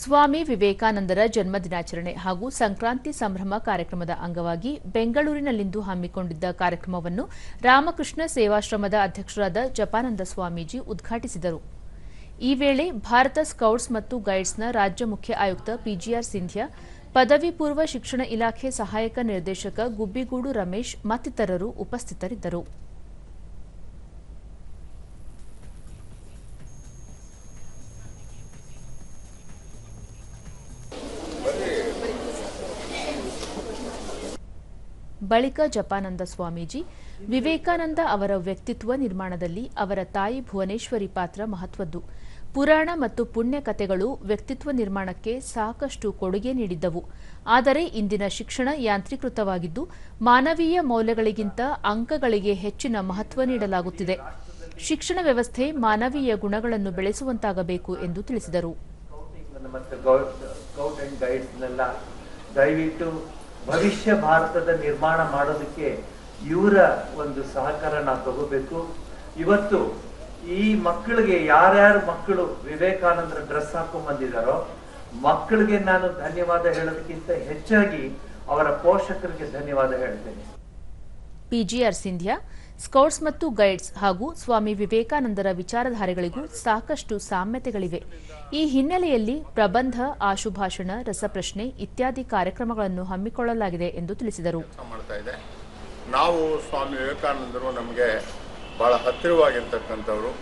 ಸ್ವಾಮಿ ವಿವೇಕಾನಂದರ ಜನ್ಮದಿನಾಚರಣೆ ಹಾಗೂ ಸಂಕ್ರಾಂತಿ ಸಂಭ್ರಮ ಕಾರ್ಯಕ್ರಮದ ಅಂಗವಾಗಿ ಬೆಂಗಳೂರಿನಲ್ಲಿಂದು ಹಮ್ಮಿಕೊಂಡಿದ್ದ ಕಾರ್ಯಕ್ರಮವನ್ನು ರಾಮಕೃಷ್ಣ ಸೇವಾಶ್ರಮದ ಅಧ್ಯಕ್ಷರಾದ ಜಪಾನಂದ ಸ್ವಾಮೀಜಿ ಉದ್ಘಾಟಿಸಿದರು. ಈ ವೇಳೆ ಭಾರತ ಸ್ಕೌಟ್ಸ್ ಮತ್ತು ಗೈಡ್ಸ್ನ ರಾಜ್ಯ ಮುಖ್ಯ ಆಯುಕ್ತ ಪಿಜಿಆರ್ ಸಿಂಧ್ಯಾ, ಪದವಿ ಪೂರ್ವ ಶಿಕ್ಷಣ ಇಲಾಖೆ ಸಹಾಯಕ ನಿರ್ದೇಶಕ ಗುಬ್ಬಿಗೂಡು ರಮೇಶ್ ಮತ್ತಿತರರು ಉಪಸ್ಥಿತರಿದ್ದರು. ಬಳಿಕ ಜಪಾನಂದ ಸ್ವಾಮೀಜಿ ವಿವೇಕಾನಂದ ಅವರ ವ್ಯಕ್ತಿತ್ವ ನಿರ್ಮಾಣದಲ್ಲಿ ಅವರ ತಾಯಿ ಭುವನೇಶ್ವರಿ ಪಾತ್ರ ಮಹತ್ವದ್ದು ಪುರಾಣ ಮತ್ತು ಪುಣ್ಯ ಕಥೆಗಳು ವ್ಯಕ್ತಿತ್ವ ನಿರ್ಮಾಣಕ್ಕೆ ಸಾಕಷ್ಟು ಕೊಡುಗೆ ನೀಡಿದ್ದವು ಆದರೆ ಇಂದಿನ ಶಿಕ್ಷಣ ಯಾಂತ್ರೀಕೃತವಾಗಿದ್ದು ಮಾನವೀಯ ಮೌಲ್ಯಗಳಿಗಿಂತ ಅಂಕಗಳಿಗೆ ಹೆಚ್ಚಿನ ಮಹತ್ವ ನೀಡಲಾಗುತ್ತಿದೆ ಶಿಕ್ಷಣ ವ್ಯವಸ್ಥೆ ಮಾನವೀಯ ಗುಣಗಳನ್ನು ಬೆಳೆಸುವಂತಾಗಬೇಕು ಎಂದು ತಿಳಿಸಿದರು ಭವಿಷ್ಯ ಭಾರತದ ನಿರ್ಮಾಣ ಮಾಡೋದಕ್ಕೆ ಇವರ ಒಂದು ಸಹಕಾರ ನಾವು ತಗೋಬೇಕು. ಇವತ್ತು ಈ ಮಕ್ಕಳಿಗೆ ಯಾರ್ಯಾರು ಮಕ್ಕಳು ವಿವೇಕಾನಂದರ ಡ್ರೆಸ್ ಹಾಕೊಂಡ್ ಬಂದಿದಾರೋ ಮಕ್ಕಳಿಗೆ ನಾನು ಧನ್ಯವಾದ ಹೇಳೋದಕ್ಕಿಂತ ಹೆಚ್ಚಾಗಿ ಅವರ ಪೋಷಕರಿಗೆ ಧನ್ಯವಾದ ಹೇಳ್ತೇನೆ. ಪಿಜಿಆರ್ ಸಿಂಧ್ಯಾ ಸ್ಕೌಟ್ಸ್ ಮತ್ತು ಗೈಡ್ಸ್ ಹಾಗೂ ಸ್ವಾಮಿ ವಿವೇಕಾನಂದರ ವಿಚಾರಧಾರೆಗಳಿಗೂ ಸಾಕಷ್ಟು ಸಾಮ್ಯತೆಗಳಿವೆ. ಈ ಹಿನ್ನೆಲೆಯಲ್ಲಿ ಪ್ರಬಂಧ, ಆಶುಭಾಷಣ, ರಸಪ್ರಶ್ನೆ ಇತ್ಯಾದಿ ಕಾರ್ಯಕ್ರಮಗಳನ್ನು ಹಮ್ಮಿಕೊಳ್ಳಲಾಗಿದೆ ಎಂದು ತಿಳಿಸಿದರು. ನಾವು ಸ್ವಾಮಿ ವಿವೇಕಾನಂದರು ನಮಗೆ ಬಹಳ ಹತ್ತಿರವಾಗಿರ್ತಕ್ಕಂಥವರು.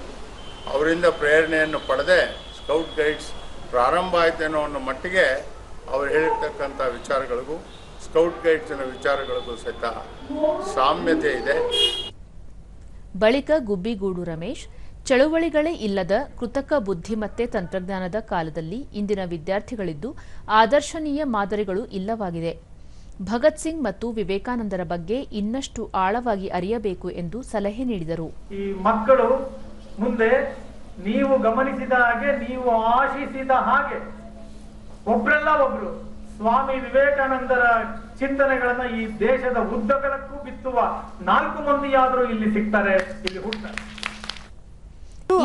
ಅವರಿಂದ ಪ್ರೇರಣೆಯನ್ನು ಪಡೆದೇ ಸ್ಕೌಟ್ ಗೈಡ್ಸ್ ಪ್ರಾರಂಭ ಆಯ್ತೇನೋ ಅನ್ನೋ ಮಟ್ಟಿಗೆ ಅವರು ಹೇಳಿರ್ತಕ್ಕಂಥ ವಿಚಾರಗಳಿಗೂ, ಸ್ಕೌಟ್ ಗೈಡ್ಸಿನ ವಿಚಾರಗಳಿಗೂ ಸಹಿತ ಸಾಮ್ಯತೆ ಇದೆ. ಬಳಿಕ ಗುಬ್ಬಿಗೂಡು ರಮೇಶ್, ಚಳುವಳಿಗಳೇ ಇಲ್ಲದ ಕೃತಕ ಬುದ್ಧಿಮತ್ತೆ ತಂತ್ರಜ್ಞಾನದ ಕಾಲದಲ್ಲಿ ಇಂದಿನ ವಿದ್ಯಾರ್ಥಿಗಳಿದ್ದು ಆದರ್ಶನೀಯ ಮಾದರಿಗಳು ಇಲ್ಲವಾಗಿದೆ. ಭಗತ್ ಸಿಂಗ್ ಮತ್ತು ವಿವೇಕಾನಂದರ ಬಗ್ಗೆ ಇನ್ನಷ್ಟು ಆಳವಾಗಿ ಅರಿಯಬೇಕು ಎಂದು ಸಲಹೆ ನೀಡಿದರು. ಈ ಮಕ್ಕಳು ಮುಂದೆ ನೀವು ಗಮನಿಸಿದ ಹಾಗೆ, ನೀವು ಆಶಿಸಿದ ಹಾಗೆ ಒಬ್ರಲ್ಲ ಒಬ್ರು. ಸ್ವಾಮಿ ವಿವೇಕಾನಂದರ ಚಿಂತನೆಗಳನ್ನ ಈ ದೇಶದ ಉದ್ದಗಲಕ್ಕೂ ಬಿತ್ತುವ ನಾಲ್ಕು ಮಂದಿಯಾದರೂ ಇಲ್ಲಿ ಸಿಗ್ತಾರೆ ಇಲ್ಲಿ ಹುಡ್ತಾರೆ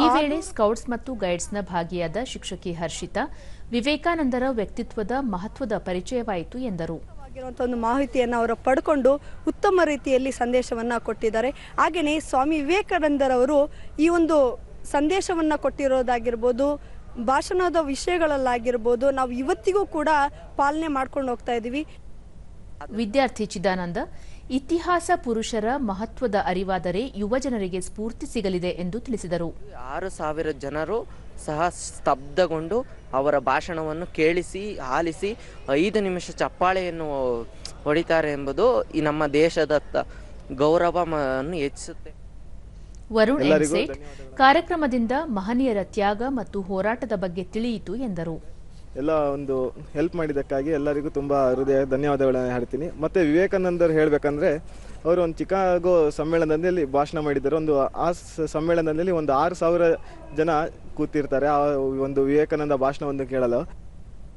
ಈ ವೇಳೆ ಸ್ಕೌಟ್ಸ್ ಮತ್ತು ಗೈಡ್ಸ್ನ ಭಾಗಿಯಾದ ಶಿಕ್ಷಕಿ ಹರ್ಷಿತಾ ವಿವೇಕಾನಂದರ ವ್ಯಕ್ತಿತ್ವದ ಮಹತ್ವದ ಪರಿಚಯವಾಯಿತು ಎಂದರು. ಒಂದು ಮಾಹಿತಿಯನ್ನು ಅವರು ಪಡ್ಕೊಂಡು ಉತ್ತಮ ರೀತಿಯಲ್ಲಿ ಸಂದೇಶವನ್ನ ಕೊಟ್ಟಿದ್ದಾರೆ. ಹಾಗೆಯೇ ಸ್ವಾಮಿ ವಿವೇಕಾನಂದರವರು ಈ ಒಂದು ಸಂದೇಶವನ್ನ ಕೊಟ್ಟಿರೋದಾಗಿರ್ಬೋದು ಭಾಷಣದ ವಿಷಯಗಳಲ್ಲಾಗಿರ್ಬೋದು ನಾವು ಇವತ್ತಿಗೂ ಕೂಡ ಪಾಲನೆ ಮಾಡ್ಕೊಂಡು ಹೋಗ್ತಾ ಇದ್ದೀವಿ ವಿದ್ಯಾರ್ಥಿ ಚಿದಾನಂದ ಇತಿಹಾಸ ಪುರುಷರ ಮಹತ್ವದ ಅರಿವಾದರೆ ಯುವಜನರಿಗೆ ಸ್ಫೂರ್ತಿ ಸಿಗಲಿದೆ ಎಂದು ತಿಳಿಸಿದರು. ಆರು ಸಾವಿರ ಜನರು ಸಹ ಸ್ತಬ್ಧಗೊಂಡು ಅವರ ಭಾಷಣವನ್ನು ಕೇಳಿಸಿ ಆಲಿಸಿ ಐದು ನಿಮಿಷ ಚಪ್ಪಾಳೆಯನ್ನು ಹೊಡಿತಾರೆ ಎಂಬುದು ಈ ನಮ್ಮ ದೇಶದ ತ- ಗೌರವವನ್ನು ಹೆಚ್ಚಿಸುತ್ತೆ. ವರುಣ್ ಎನ್ ಕಾರ್ಯಕ್ರಮದಿಂದ ಮಹನೀಯರ ತ್ಯಾಗ ಮತ್ತು ಹೋರಾಟದ ಬಗ್ಗೆ ತಿಳಿಯಿತು ಎಂದರು. ಎಲ್ಲ ಒಂದು ಹೆಲ್ಪ್ ಮಾಡಿದ್ದಕ್ಕಾಗಿ ಎಲ್ಲರಿಗೂ ತುಂಬ ಹೃದಯ ಧನ್ಯವಾದಗಳನ್ನು ಹೇಳ್ತೀನಿ. ಮತ್ತು ವಿವೇಕಾನಂದರು ಹೇಳಬೇಕಂದ್ರೆ ಅವರು ಒಂದು ಚಿಕಾಗೋ ಸಮ್ಮೇಳನದಲ್ಲಿ ಭಾಷಣ ಮಾಡಿದ್ದಾರೆ. ಒಂದು ಆ ಸಮ್ಮೇಳನದಲ್ಲಿ ಒಂದು ಆರು ಸಾವಿರ ಜನ ಕೂತಿರ್ತಾರೆ. ಆ ಒಂದು ವಿವೇಕಾನಂದ ಭಾಷಣವನ್ನು ಕೇಳಲು.